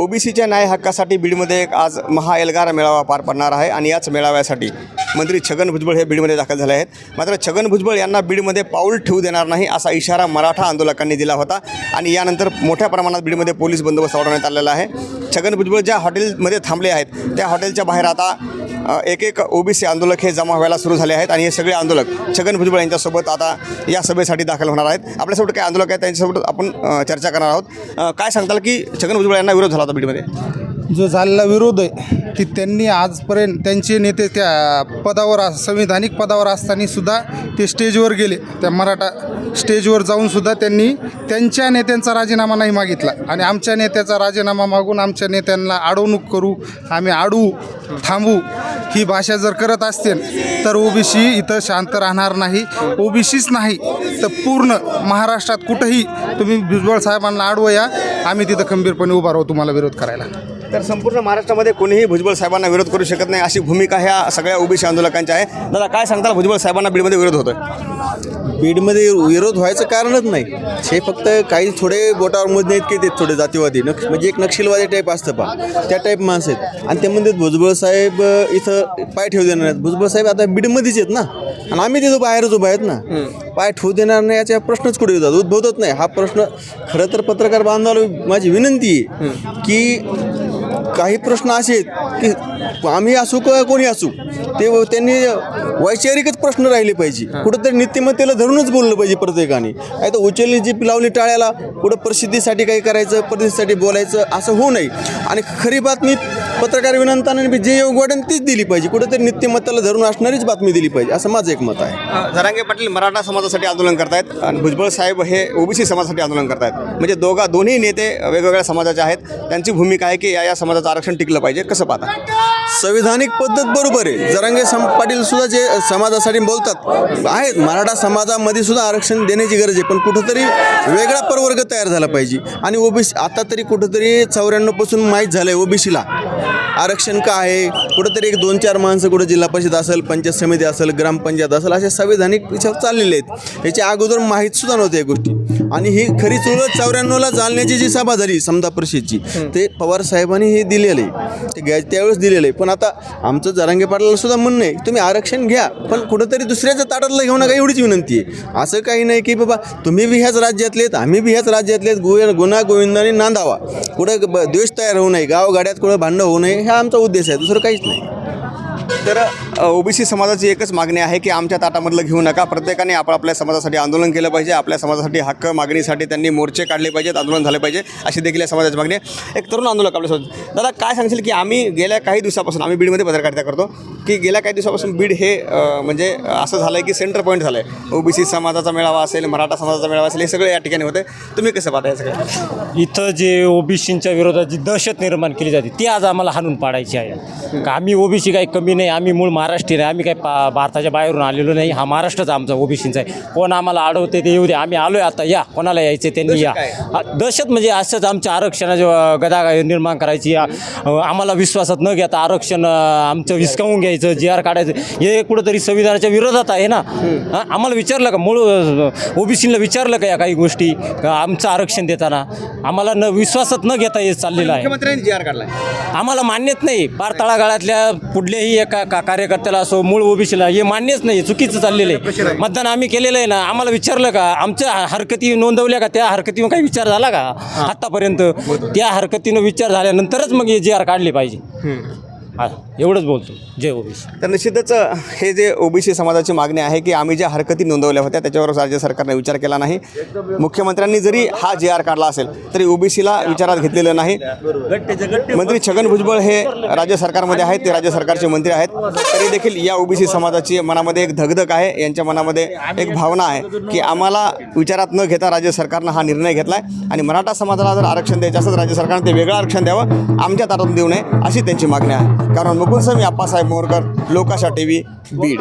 ओबीसीच्या न्याय हक्कासाठी बीडमध्ये एक आज महाएल्गार मेळावा पार पडणार आहे आणि याच मेळाव्यासाठी मंत्री छगन भुजबळ हे बीडमध्ये दाखल झाले आहेत. मात्र छगन भुजबळ यांना बीडमध्ये पाऊल ठेवू देणार नाही असा इशारा मराठा आंदोलकांनी दिला होता. आणि यानंतर मोठ्या प्रमाणात बीडमध्ये पोलीस बंदोबस्त वाढवण्यात आलेला आहे. छगन भुजबळ ज्या हॉटेलमध्ये थांबले आहेत त्या हॉटेलच्या बाहेर आता एक एक ओबीसी आंदोलक हे जमा व्हायला सुरू झाले आहेत. आणि हे सगळे आंदोलक छगन भुजबळ यांच्यासोबत आता या सभेसाठी दाखल होणार आहेत. आपल्यासोबत काय आंदोलक आहेत त्यांच्यासोबत आपण चर्चा करणार आहोत. काय सांगताल की छगन भुजबळ यांना विरोध झाला होता बीडमध्ये? जो झालेला विरोध आहे की त्यांनी आजपर्यंत त्यांचे नेते त्या पदावर संविधानिक पदावर असताना सुद्धा ते स्टेजवर गेले. त्या मराठा स्टेजवर जाऊन सुद्धा त्यांनी त्यांच्या नेत्यांचा राजीनामा नाही मागितला. आणि आमच्या नेत्याचा राजीनामा मागून आमच्या नेत्यांना अडवणूक करू आम्ही आडू थांबू ही भाषा जर करत असतील तर ओबीसी इथं शांत राहणार नाही. ओबीसीच नाही तर पूर्ण महाराष्ट्रात कुठंही तुम्ही भुजबळ साहेबांना अडवूया आम्ही तिथं खंबीरपणे उभा राहू तुम्हाला विरोध करायला. तर संपूर्ण महाराष्ट्रामध्ये कोणीही भुजबळ साहेबांना विरोध करू शकत नाही अशी भूमिका ह्या सगळ्या ओबीसी आंदोलकांच्या आहे. दादा काय सांगताल? भुजबळ साहेबांना बीडमध्ये विरोध होतोय. बीडमध्ये विरोध व्हायचं कारणच नाही. हे फक्त काही थोडे बोटावर मोजणे इतके ते थोडे जातीवादी नक्ष म्हणजे एक नक्षलवादी टाईप असतं पा त्या टाईप माणसं आहेत. आणि त्यामध्ये भुजबळ साहेब इथं पाय ठेवू देणार नाहीत. भुजबळ साहेब आता बीडमध्येच आहेत ना. आणि आम्ही तिथं बाहेरच उभा आहेत ना. पाय ठेवू देणार नाही याचा प्रश्नच कुठे येतात? उद्भवतच नाही. हा प्रश्न खरं तर पत्रकार बांधवाला माझी विनंती आहे की काही प्रश्न असे आहेत की आम्ही असू किंवा कोणी असू ते त्यांनी वैचारिकच प्रश्न राहिले पाहिजे. कुठंतरी नीतिमत्तेला धरूनच बोललं पाहिजे प्रत्येकाने. आहे तर उचलली जी लावली टाळ्याला कुठं प्रसिद्धीसाठी काही करायचं प्रसिद्धीसाठी बोलायचं असं होऊ नये. आणि खरी बातमी पत्रकार विनंताने जे वाटेल तीच दिली पाहिजे. कुठंतरी नीतिमत्तेला धरून असणारीच बातमी दिली पाहिजे असं माझं एक मत आहे. जरांगे पाटील मराठा समाजासाठी आंदोलन करतायत आणि भुजबळ साहेब हे ओबीसी समाजासाठी आंदोलन करतायत. म्हणजे दोघा दोन्ही नेते वेगवेगळ्या समाजाचे आहेत. त्यांची भूमिका आहे की या या समाजाचं आरक्षण टिकलं पाहिजे कसं पाहता? संविधानिक पद्धत बरोबर आहे. जरांगे सम पाटील सुद्धा जे समाजासाठी बोलतात आहेत. मराठा समाजामध्ये सुद्धा आरक्षण देण्याची गरज आहे. पण कुठंतरी वेगळा प्रवर्ग तयार झाला पाहिजे. आणि ओबीसी आता तरी कुठंतरी चौऱ्याण्णवपासून माहीत झालं आहे ओबीसीला. आरक्षण का आहे? कुठंतरी एक दोन चार माणसं कुठं जिल्हा परिषद असेल पंचायत समिती असेल ग्रामपंचायत असेल असे संविधानिक विचार चाललेले आहेत. याच्या अगोदर माहीत सुद्धा नव्हत्या या गोष्टी. आणि ही खरी चुरत चौऱ्याण्णवला जालन्याची जी सभा झाली समता परिषदची ते पवार साहेबांनी हे दिलेलं आहे. ते घ्या त्यावेळेस दिलेलं आहे. पण आता आमचं जरांगे पाटलाला सुद्धा म्हणणं आहे तुम्ही आरक्षण घ्या पण कुठंतरी दुसऱ्याच्या ताटातलं घेऊ नका एवढीच विनंती आहे. असं काही नाही की बाबा तुम्ही बी ह्याच राज्यातले आहेत आम्ही बी ह्याच राज्यातले आहेत गो गुन्हा गोविंदाने नांदावा. कुठं द्वेष तयार होऊ नये गावगाड्यात कुठं भांडणं होऊ नये हा आमचा उद्देश आहे दुसरं काहीच नाही. तर ओबीसी समाजाची एकच मागणी आहे की आमच्या ताटामधलं घेऊ नका. प्रत्येकाने आपापल्या समाजासाठी आंदोलन केलं पाहिजे. आपल्या समाजासाठी हक्क मागणीसाठी त्यांनी मोर्चे काढले पाहिजेत आंदोलन झाले पाहिजे अशी देखील या समाजाची मागणी आहे. एक तरुण आंदोलक आपल्यासोबत दादा काय सांगशील की आम्ही गेल्या काही दिवसापासून आम्ही बीडमध्ये पत्रकारिता करतो की गेल्या काही दिवसापासून बीड हे म्हणजे असं झालं आहे की सेंटर पॉईंट झालं आहे ओबीसी समाजाचा मेळावा असेल मराठा समाजाचा मेळावा असेल हे सगळे या ठिकाणी होते. तुम्ही कसं पाहता सगळं इथं जे ओबीसींच्या विरोधात जी दहशत निर्माण केली जाते ती आज आम्हाला हाणून पाडायची आहे. का आम्ही ओबीसी काही कमी नाही आम्ही मूळ महाराष्ट्रीयन आहे आम्ही काही पा भारताच्या बाहेरून आलेलो नाही. हा महाराष्ट्रच आमचा ओबीसींचा आहे. कोण आम्हाला अडवते ते येऊ दे. आम्ही आलो आहे आता. या. कोणाला यायचे त्यांनी या. दहशत म्हणजे असंच आमच्या आरक्षणाच्या गदा निर्माण करायची. आम्हाला विश्वासात न घेता आरक्षण आमचं विस्कावून घ्यायचं जी आर काढायचं. हे कुठंतरी संविधानाच्या विरोधात आहे ना? आम्हाला विचारलं का? मूळ ओबीसीला विचारलं का या काही गोष्टी? आमचं आरक्षण देताना? आम्हाला न विश्वासात न घेता हे चाललेलं आहे. आम्हाला मान्यच नाही. पार तळागाळातल्या कुठल्याही एका का कार्यकर्त्याला असो मूळ ओबीसीला हे मान्यच नाही चुकीचं चाललेलं आहे. मतदान आम्ही केलेलं आहे ना आम्हाला विचारलं का आमच्या हरकती नोंदवल्या का त्या हरकतीवर काही विचार झाला का? आत्तापर्यंत त्या हरकतीनं विचार झाल्यानंतरच मग हे जी आर काढली पाहिजे. हा एवढंच बोलतो. जय ओबीसी. तर निश्चितच हे जे ओबीसी समाजाची मागणी आहे की आम्ही ज्या हरकती नोंदवल्या होत्या त्याच्यावर राज्य सरकारने विचार केला नाही. मुख्यमंत्र्यांनी जरी हा जे आर काढला असेल तरी ओबीसीला विचारात घेतलेलं नाही. मंत्री छगन भुजबळ हे राज्य सरकारमध्ये आहेत ते राज्य सरकारचे मंत्री आहेत. तरी देखील या ओबीसी समाजाची मनामध्ये एक धगधग आहे यांच्या मनामध्ये एक भावना आहे की आम्हाला विचारात न घेता राज्य सरकारनं हा निर्णय घेतला आहे आणि मराठा समाजाला जर आरक्षण द्यायचं असेल तर राज्य सरकारने ते वेगळं आरक्षण द्यावं आमच्या ताटातून देऊ नये अशी त्यांची मागणी आहे. कारण मुकुंद स्वामी आप्पासाहेब मोरकर लोकाशा टी व्ही बीड.